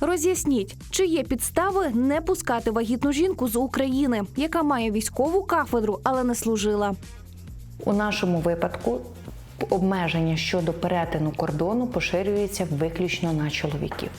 Роз'ясніть, чи є підстави не пускати вагітну жінку з України, яка має військову кафедру, але не служила. У нашому випадку обмеження щодо перетину кордону поширюється виключно на чоловіків.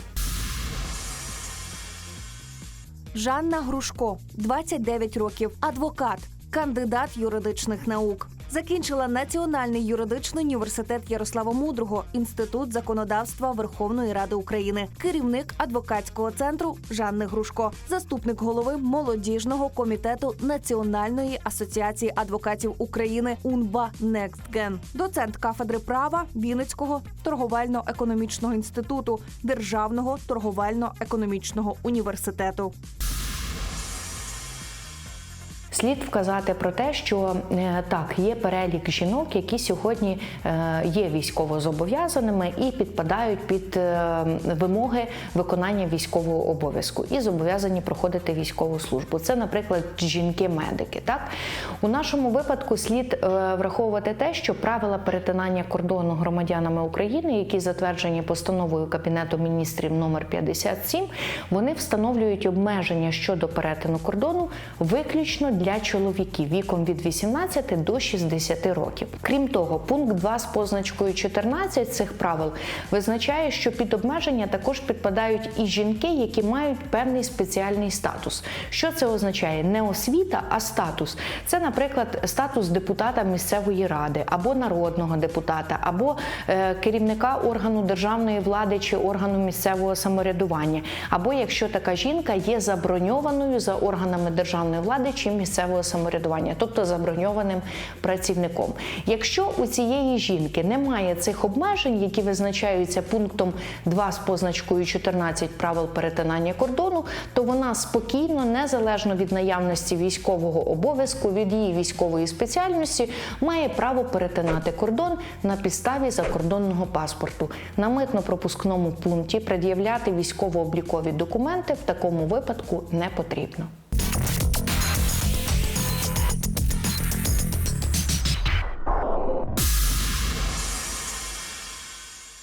Жанна Грушко, 29 років, адвокат, кандидат юридичних наук. Закінчила Національний юридичний університет Ярослава Мудрого, інститут законодавства Верховної Ради України, керівник адвокатського центру Жанни Грушко, заступник голови молодіжного комітету Національної асоціації адвокатів України УНБА «Некстген», доцент кафедри права Вінницького торговельно-економічного інституту Державного торговельно-економічного університету. Слід вказати про те, що е, так є перелік жінок, які сьогодні е, є військовозобов'язаними і підпадають під е, вимоги виконання військового обов'язку і зобов'язані проходити військову службу. Це, наприклад, жінки-медики. Так у нашому випадку слід враховувати те, що правила перетинання кордону громадянами України, які затверджені постановою Кабінету міністрів номер 57, вони встановлюють обмеження щодо перетину кордону виключно для чоловіків віком від 18 до 60 років. Крім того, пункт 2 з позначкою 14 цих правил визначає, що під обмеження також підпадають і жінки, які мають певний спеціальний статус. Що це означає? Не освіта, а статус. Це, наприклад, статус депутата місцевої ради або народного депутата, або е, керівника органу державної влади чи органу місцевого самоврядування, або якщо така жінка є заброньованою за органами державної влади чи місцевого самоврядування, тобто заброньованим працівником. Якщо у цієї жінки немає цих обмежень, які визначаються пунктом 2 з позначкою 14 правил перетинання кордону, то вона спокійно, незалежно від наявності військового обов'язку, від її військової спеціальності, має право перетинати кордон на підставі закордонного паспорту. На митно-пропускному пункті пред'являти військово-облікові документи в такому випадку не потрібно.